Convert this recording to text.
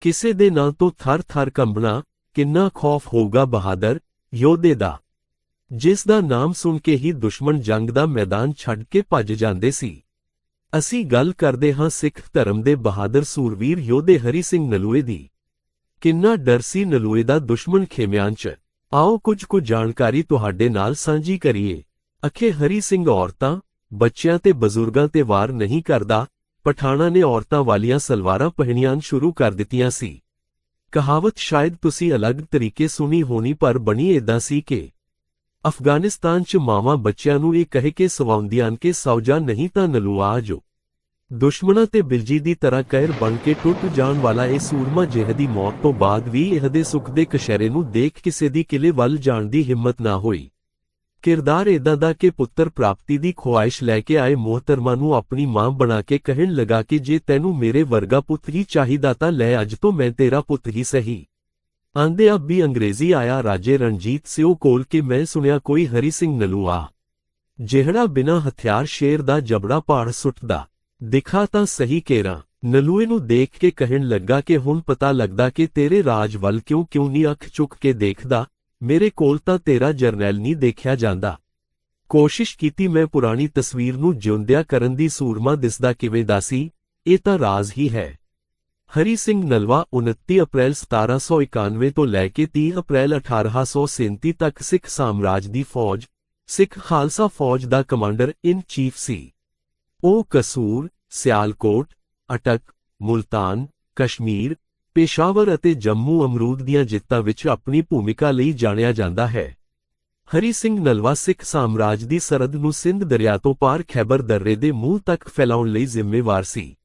ਕਿਸੇ ਦੇ ਨਾਂ ਤੋਂ ਥਰ-ਥਰ ਕੰਬਣਾ ਕਿੰਨਾ ਖੌਫ ਹੋਊਗਾ ਬਹਾਦਰ, ਯੋਧੇ ਦਾ। ਜਿਸ ਦਾ ਨਾਮ ਸੁਣ ਕੇ ਹੀ ਦੁਸ਼ਮਣ ਜੰਗ ਦਾ ਮੈਦਾਨ ਛੱਡ ਕੇ ਭੱਜ ਜਾਂਦੇ ਸੀ। ਅਸੀਂ ਗੱਲ ਕਰਦੇ ਹਾਂ ਸਿੱਖ ਧਰਮ ਦੇ ਬਹਾਦਰ ਸੂਰਵੀਰ ਯੋਧੇ ਹਰੀ ਸਿੰਘ ਨਲੂਏ ਦੀ। ਕਿੰਨਾ ਡਰ ਸੀ ਨਲੂਏ ਦਾ ਦੁਸ਼ਮਣ ਖੇਮਿਆਂ 'ਚ। ਆਓ ਕੁਝ ਕੁ ਜਾਣਕਾਰੀ ਤੁਹਾਡੇ ਨਾਲ ਸਾਂਝੀ ਕਰੀਏ। ਅਖੇ ਹਰੀ ਸਿੰਘ ਔਰਤਾਂ, ਬੱਚਿਆਂ ਤੇ ਬਜ਼ੁਰਗਾਂ ਤੇ ਵਾਰ ਨਹੀਂ ਕਰਦਾ ਪਠਾਣਾ ਨੇ ਔਰਤਾਂ ਵਾਲੀਆਂ ਸਲਵਾਰਾਂ ਪਹਿਨੀਆਂ ਸ਼ੁਰੂ ਕਰ ਦਿੱਤੀਆਂ ਸੀ। ਕਹਾਵਤ ਸ਼ਾਇਦ ਤੁਸੀਂ ਅਲੱਗ ਤਰੀਕੇ ਸੁਣੀ ਹੋਣੀ ਪਰ ਬਣੀ ਏਦਾਂ ਸੀ ਕਿ ਅਫਗਾਨਿਸਤਾਨ 'ਚ ਮਾਵਾਂ ਬੱਚਿਆਂ ਨੂੰ ਇਹ ਕਹਿ ਕੇ ਸਵਾਉਂਦੀਆਂ ਕਿ ਸੌਜਾ ਨਹੀਂ ਤਾਂ ਨਲੂਆ ਜੋ। ਦੁਸ਼ਮਣਾਂ ਤੇ ਬਿਲਜੀ ਦੀ ਤਰ੍ਹਾਂ ਕਹਿਰ ਬਣ ਕੇ ਟੁੱਟ ਜਾਣ ਵਾਲਾ ਇਹ ਸੂਰਮਾ ਜਿਹਦੀ ਮੌਤ ਤੋਂ ਬਾਅਦ ਵੀ ਇਹਦੇ ਸੁੱਖ ਦੇ ਕਸ਼ਹਿਰੇ ਨੂੰ ਦੇਖ ਕਿਸੇ ਦੀ ਕਿਲੇ ਵੱਲ ਜਾਣ ਦੀ ਹਿੰਮਤ ਨਾ ਹੋਈ। ਕਿਰਦਾਰ ਇਦਾਂ ਦਾ ਕਿ ਪੁੱਤਰ ਪ੍ਰਾਪਤੀ ਦੀ ਖੁਆਇਸ਼ ਲੈ ਕੇ ਆਏ ਮੋਹਤਰਮਾ ਨੂੰ ਆਪਣੀ ਮਾਂ ਬਣਾ ਕੇ ਕਹਿਣ ਲਗਾ ਕਿ ਜੇ ਤੈਨੂੰ ਮੇਰੇ ਵਰਗਾ ਪੁੱਤ ਹੀ ਚਾਹੀਦਾ ਤਾਂ ਲੈ ਅੱਜ ਤੋਂ ਮੈਂ ਤੇਰਾ ਪੁੱਤ ਹੀ ਸਹੀ। ਆਂਦੇ ਆ ਵੀ ਅੰਗਰੇਜ਼ੀ ਆਇਆ, ਰਾਜੇ ਰਣਜੀਤ ਸਿਓ ਕੋਲ ਕਿ ਮੈਂ ਸੁਣਿਆ ਕੋਈ ਹਰੀ ਸਿੰਘ ਨਲੂਆ ਜਿਹੜਾ ਬਿਨਾਂ ਹਥਿਆਰ ਸ਼ੇਰ ਦਾ ਜਬੜਾ ਪਾੜ ਸੁੱਟਦਾ, ਦਿਖਾ ਤਾਂ ਸਹੀ ਕੇਰਾ। ਨਲੂਏ ਨੂੰ ਦੇਖ ਕੇ ਕਹਿਣ ਲੱਗਾ ਕਿ ਹੁਣ ਪਤਾ ਲੱਗਦਾ ਕਿ ਤੇਰੇ ਰਾਜ ਵੱਲ ਕਿਉਂ ਕਿਉਂ ਨਹੀਂ ਅੱਖ ਚੁੱਕ ਕੇ ਦੇਖਦਾ ਮੇਰੇ ਕੋਲ ਤਾਂ ਤੇਰਾ ਜਰਨੈਲ ਨਹੀਂ ਦੇਖਿਆ ਜਾਂਦਾ। ਕੋਸ਼ਿਸ਼ ਕੀਤੀ ਮੈਂ ਪੁਰਾਣੀ ਤਸਵੀਰ ਨੂੰ ਜਿਉਂਦਿਆ ਕਰਨ ਦੀ ਸੂਰਮਾ ਦਿਸਦਾ ਕਿਵੇਂ ਦਾ ਸੀ, ਇਹ ਤਾਂ ਰਾਜ਼ ਹੀ ਹੈ। ਹਰੀ ਸਿੰਘ ਨਲਵਾ 29 ਅਪ੍ਰੈਲ 1791 ਤੋਂ ਲੈ ਕੇ 30 ਅਪ੍ਰੈਲ 1837 ਤੱਕ ਸਿੱਖ ਸਾਮਰਾਜ ਦੀ ਫੌਜ, ਸਿੱਖ ਖਾਲਸਾ ਫੌਜ ਦਾ ਕਮਾਂਡਰ ਇਨ ਚੀਫ ਸੀ। ਉਹ ਕਸੂਰ, ਸਿਆਲਕੋਟ, ਅਟਕ, ਮੁਲਤਾਨ, ਕਸ਼ਮੀਰ ਪੇਸ਼ਾਵਰ ਅਤੇ ਜੰਮੂ ਅਮਰੂਦ ਦੀਆਂ ਜਿੱਤਾਂ ਵਿੱਚ ਆਪਣੀ ਭੂਮਿਕਾ ਲਈ ਜਾਣਿਆ ਜਾਂਦਾ ਹੈ। ਹਰੀ ਸਿੰਘ ਨਲਵਾ ਸਿੱਖ ਸਾਮਰਾਜ ਦੀ ਸਰਹੱਦ ਨੂੰ ਸਿੰਧ ਦਰਿਆ ਤੋਂ ਪਾਰ ਖੈਬਰ ਦਰੇ ਦੇ ਮੂੰਹ ਤੱਕ ਫੈਲਾਉਣ ਲਈ ਜ਼ਿੰਮੇਵਾਰ ਸੀ।